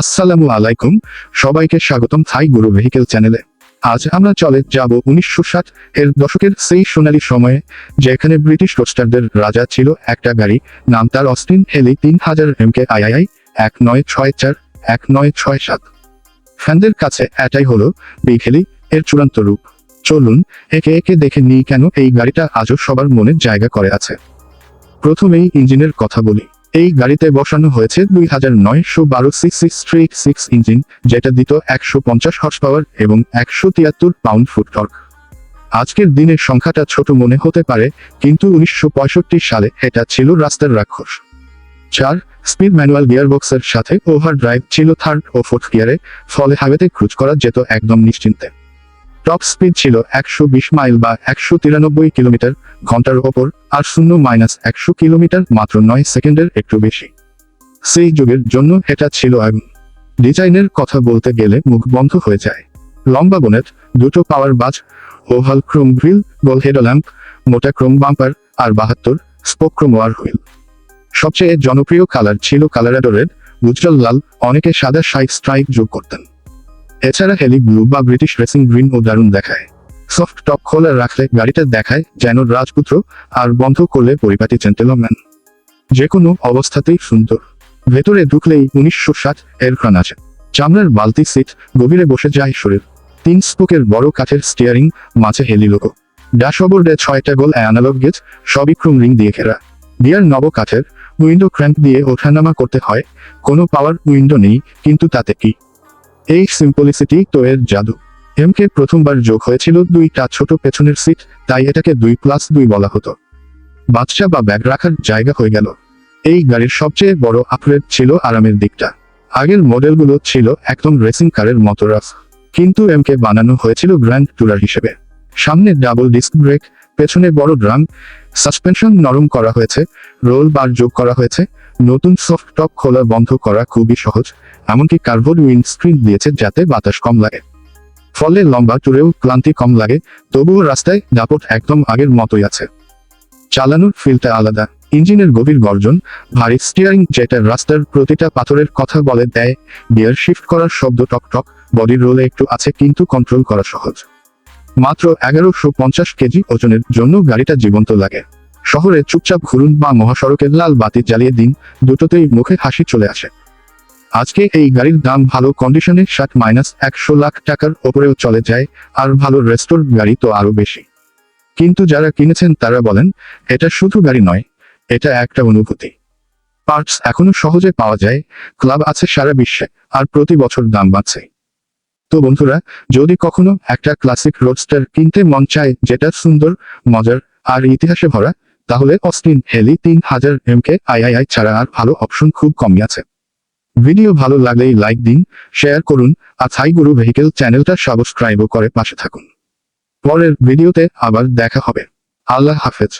আসসালামু আলাইকুম, সবাইকে স্বাগতম থাই গুরু ভেহিকেল চ্যানেলে। আজ আমরা চলে যাব উনিশশো ষাট এর দশকের সেই সোনালী সময়ে, যেখানে ব্রিটিশ রোস্টারদের রাজা ছিল একটা গাড়ি, নাম তার অস্টিন হেলি তিন হাজার এম এমকে আইআইআই এক নয় ছয় চার, এক নয় ছয় সাত। ফ্যানদের কাছে এটাই হলো বিগ হেলি এর চূড়ান্ত রূপ। চলুন, একে একে দেখে নিই কেন এই গাড়িটা আজও সবার মনে জায়গা করে আছে। প্রথমেই ইঞ্জিনের কথা বলি। এই গাড়িতে বসানো হয়েছে দুই হাজার নয়শো বারো six six straight six engine, যেটা দিত একশো পঞ্চাশ হর্স পাওয়ার এবং একশো তিয়াত্তর পাউন্ড ফুট টর্ক আজকের দিনের সংখ্যাটা ছোট মনে হতে পারে, কিন্তু উনিশশো পঁয়ষট্টি সালে এটা ছিল রাস্তার রাক্ষস। চার স্পিড ম্যানুয়াল গিয়ারবক্সের সাথে ওভার ড্রাইভ ছিল থার্ড ও ফোর্থ গিয়ারে ফলে হাইওয়েতে ক্রুজ করা যেত একদম নিশ্চিন্তে। টপ স্পিড ছিল একশো বিশ মাইল বা একশো তিরানব্বই কিলোমিটার ঘণ্টার ওপর আর শূন্য মাইনাস একশো কিলোমিটার মাত্র নয় সেকেন্ডের একটু বেশি। সেই যুগের জন্য এটা ছিল আগুন ডিজাইনের কথা বলতে গেলে মুখ বন্ধ হয়ে যায়। লম্বা বোনেট, দুটো power bulge, oval chrome grille গোল হেডোল্যাম্প মোটা ক্রোম বাম্পার আর বাহাত্তর স্পোক্রোম ওয়ার হুইল। সবচেয়ে জনপ্রিয় কালার ছিল কালারাডো রেড, উজ্জ্বল লাল, অনেকে সাদা সাইড স্ট্রাইক যোগ করতেন। এছাড়া হেলি ব্লু বা ব্রিটিশ রেসিং গ্রিন ও দারুণ দেখায়। সফট টপ খোলা রাখলে গাড়িটা দেখায় যেন রাজপুত্র আর বন্ধ করলে পরিপাটি জেন্টেলম্যান যে কোনো অবস্থাতেই সুন্দর। ভেতরে ঢুকলেই উনিশশো ষাট এর আছে। চামড়ার বালতি সিট গভীরে বসে যায় শরীর। তিন স্পোকের বড় কাঠের স্টিয়ারিং মাঝে হেলি লোকো ড্যাশবোর্ডে ছয়টা গোল অ্যানালগ গেজ, সবই ক্রুম রিং দিয়ে ঘেরা। বিয়ার নব কাঠের উইন্ডো ক্র্যাঙ্ক দিয়ে ওঠানামা করতে হয়। কোনো পাওয়ার উইন্ডো নেই, কিন্তু তাতে কি? এই সিম্পলিসিটি তো এর জাদু। এমকে প্রথমবার যোগ হয়েছিল দুইটা ছোট পেছনের সিট, তাই এটাকে দুই প্লাস দুই বলা হতো। বাচ্চা বা ব্যাগ রাখার জায়গা হয়ে গেল। এই গাড়ির সবচেয়ে বড় আপগ্রেড ছিল আরামের দিকটা। আগের মডেলগুলো ছিল একদম রেসিং কারের মতো রাফ কিন্তু এমকে বানানো হয়েছিল গ্র্যান্ড টুরার হিসেবে। সামনে ডাবল ডিস্ক ব্রেক পেছনে বড় ড্রাম সাসপেনশন নরম করা হয়েছে রোল বার যোগ করা হয়েছে নতুন সফট টপ খোলা বন্ধ করা খুবই সহজ, এমনকি কার্ভড উইন্ডস্ক্রিন দিয়েছে যাতে বাতাস কম লাগে। ফলে লম্বা ট্যুরেও ক্লান্তি কম লাগে, তবুও রাস্তায় দাপট একদম আগের মতোই আছে। চালানোর ফিলটা আলাদা, ইঞ্জিনের গভীর গর্জন, ভারী স্টিয়ারিং যেটা রাস্তার প্রতিটা পাথরের কথা বলে দেয় গিয়ার শিফট করার শব্দ টক টক বডির রোলে একটু আছে কিন্তু কন্ট্রোল করা সহজ। মাত্র এগারোশো পঞ্চাশ কেজি ওজনের জন্য গাড়িটা জীবন্ত লাগে। শহরে চুপচাপ ঘুরুন বা মহাসড়কের লাল বাতি জ্বালিয়ে দিন, দুটোতেই মুখে হাসি চলে আসে। আজকে এই গাড়ির দাম ভালো কন্ডিশনে ষাট মাইনাস একশো লাখ টাকার ওপরেও চলে যায়, আর ভালো রেস্টোর গাড়ি তো আরও বেশি। কিন্তু যারা কিনেছেন তারা বলেন, এটা শুধু গাড়ি নয়, এটা একটা অনুভূতি। পার্টস এখনও সহজে পাওয়া যায় ক্লাব আছে সারা বিশ্বে, আর প্রতি বছর দাম বাড়ছে। তো বন্ধুরা, যদি কখনো একটা ক্লাসিক রোডস্টার কিনতে মন চায়, যেটা সুন্দর, মজার, আর ইতিহাসে ভরা তাহলে অস্টিন হেলি তিন হাজার এমকে আইআইআই ছাড়া আর ভালো অপশন খুব কমই আছে। ভিডিও ভালো লাগলেই লাইক দিন, শেয়ার করুন, আর থাই গুরু ভেহিকেল চ্যানেলটা সাবস্ক্রাইবও করে পাশে থাকুন। পরের ভিডিওতে আবার দেখা হবে। আল্লাহ হাফেজ।